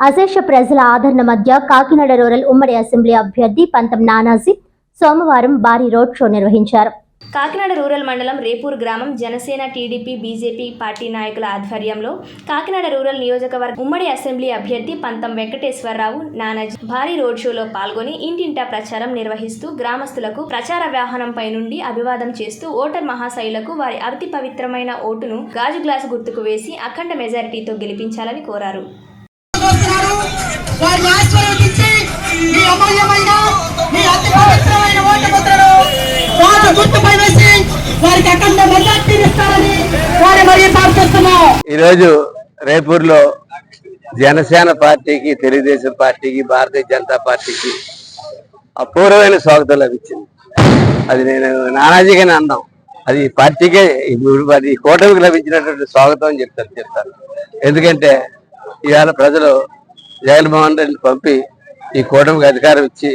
అశేష ప్రజల ఆదరణ మధ్య కాకినాడ రూరల్ ఉమ్మడి అసెంబ్లీ అభ్యర్థి పంతం నానాజీ సోమవారం భారీ రోడ్ షో నిర్వహించారు. కాకినాడ రూరల్ మండలం రేపూర్ గ్రామం జనసేన టీడీపీ బీజేపీ పార్టీ నాయకుల ఆధ్వర్యంలో కాకినాడ రూరల్ నియోజకవర్గ ఉమ్మడి అసెంబ్లీ అభ్యర్థి పంతం వెంకటేశ్వరరావు నానాజీ భారీ రోడ్ షోలో పాల్గొని ఇంటింటా ప్రచారం నిర్వహిస్తూ గ్రామస్తులకు ప్రచార వాహనంపై నుండి అభివాదం చేస్తూ ఓటర్ మహాశైలకు వారి అతి పవిత్రమైన ఓటును గాజు గ్లాసు గుర్తుకు వేసి అఖండ మెజారిటీతో గెలిపించాలని కోరారు. కోరుతున్నారు వారిని ఆశీర్వదించి మీ అమూల్యమైన మీ అతి పవిత్రమైన ఓటు ముద్రను వారు గుర్తుపై వేసి వారికి అఖండ మెజార్టీని వారి మరి ప్రార్థిస్తున్నాం. ఈరోజు రేపూర్లో జనసేన పార్టీకి తెలుగుదేశం పార్టీకి భారతీయ జనతా పార్టీకి అపూర్వమైన స్వాగతం లభించింది. అది నేను నానాజీగానే అన్నాం. అది పార్టీకే ఇప్పుడు అది కూటమికి లభించినటువంటి స్వాగతం అని చెప్తాను చెప్తాను. ఎందుకంటే ఇవాళ ప్రజలు జగన్మోహన్ రెడ్డిని పంపి ఈ కూటమికి అధికారం ఇచ్చి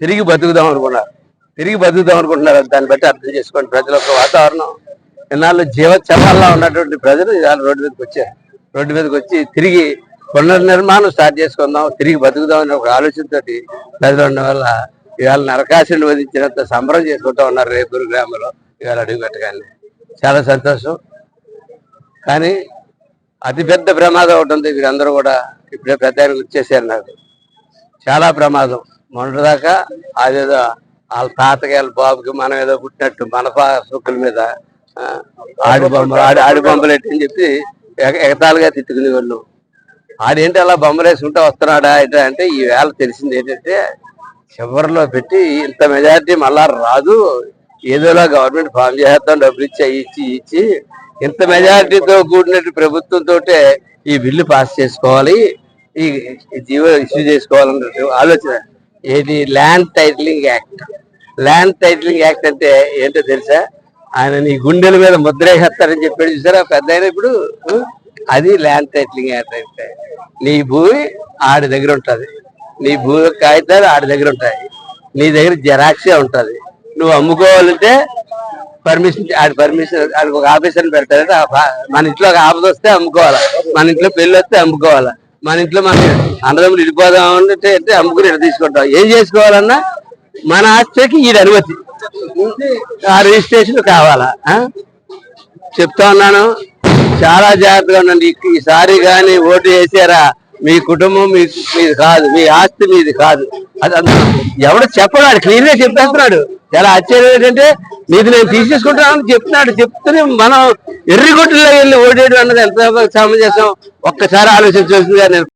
తిరిగి బతుకుదాం అనుకున్నారు. తిరిగి బతుకుదాం అనుకుంటున్నారు దాన్ని బట్టి అర్థం చేసుకోండి. ప్రజల యొక్క వాతావరణం ఇన్నాళ్ళు జీవ ఉన్నటువంటి ప్రజలు ఇవాళ రోడ్డు మీదకి వచ్చారు. రోడ్డు మీదకి వచ్చి తిరిగి పునర్నిర్మాణం స్టార్ట్ చేసుకుందాం తిరిగి బతుకుదాం అనే ఒక ఆలోచనతో ప్రజలు ఉండడం వల్ల ఇవాళ నరకాశుని వధించినంత సంబరం చేసుకుంటూ ఉన్నారు రేపూరు గ్రామంలో. ఇవాళ అడుగు పెట్టగానే చాలా సంతోషం. కానీ అతిపెద్ద ప్రమాదం ఒకటి ఉంది. వీరందరూ కూడా ఇప్పుడే పెద్ద ఆయన వచ్చేసారు నాకు. చాలా ప్రమాదం. మొన్నటిదాకా అదేదో వాళ్ళ తాతకి వాళ్ళ బాబుకి మనం ఏదో పుట్టినట్టు మన సుక్కుల మీద ఆడి బొమ్మలు ఆడి ఆడి బొమ్మలు ఎట్టని చెప్పి ఎగ- ఎగతాళిగా తిట్టుకునే వాళ్ళు. ఆడేంటి అలా బొమ్మలేసుకుంటూ వస్తున్నాడా ఇట్లా అంటే ఈ వేళ తెలిసింది ఏంటంటే చివరిలో పెట్టి ఇంత మెజారిటీ మళ్ళా రాదు. ఏదోలా గవర్నమెంట్ ఫామ్ చేస్తాం డబ్బులు ఇచ్చి అవి ఇచ్చి ఇచ్చి ఇంత మెజారిటీతో కూడినట్టు ప్రభుత్వంతో ఈ బిల్లు పాస్ చేసుకోవాలి ఈ జీవో ఇష్యూ చేసుకోవాలన్న ఆలోచన. ఏది land titling act. Land titling act అంటే ఏంటో తెలుసా? ఆయన నీ గుండెల మీద ముద్రేసేస్తారని చెప్పాడు చూసారా? పెద్ద అయిన ఇప్పుడు అది ల్యాండ్ టైటిలింగ్ యాక్ట్ అంటే. నీ భూమి ఆడి దగ్గర ఉంటది. నీ భూమి కాగితాలు ఆడి దగ్గర ఉంటాయి. నీ దగ్గర జెరాక్సే ఉంటుంది. నువ్వు అమ్ముకోవాలంటే పర్మిషన్ ఆడి పర్మిషన్ ఆడికి ఒక ఆఫీసర్ పెడతారంటే ఆ మన ఇంట్లో ఒక ఆపద వస్తే అమ్ముకోవాలి? మన ఇంట్లో పెళ్ళి వస్తే అమ్ముకోవాలి? మన ఇంట్లో మన అన్నదమ్ములు ఇడిపోదాం అంటే అంటే అమ్ముకుని ఇక్కడ తీసుకుంటాం. ఏం చేసుకోవాలన్నా మన ఆస్తికి ఈ అనుమతి. ఆ రిజిస్ట్రేషన్ కావాలా? చెప్తా ఉన్నాను. చాలా జాగ్రత్తగా ఉండండి. ఈ- ఈసారి కానీ ఓటు వేసారా? మీ కుటుంబం మీ మీది కాదు. మీ ఆస్తి మీది కాదు. అది ఎవడు చెప్పడాడు క్లియర్గా చెప్పేస్తున్నాడు. చాలా ఆశ్చర్యం ఏంటంటే మీది నేను తీసేసుకుంటానని చెప్తున్నాడు. చెప్తేనే మనం ఎర్రిగొట్టులో వెళ్ళి ఓడేయడం అన్నది ఎంత సమంజసం ఒక్కసారి ఆలోచించవలసిందిగా నేను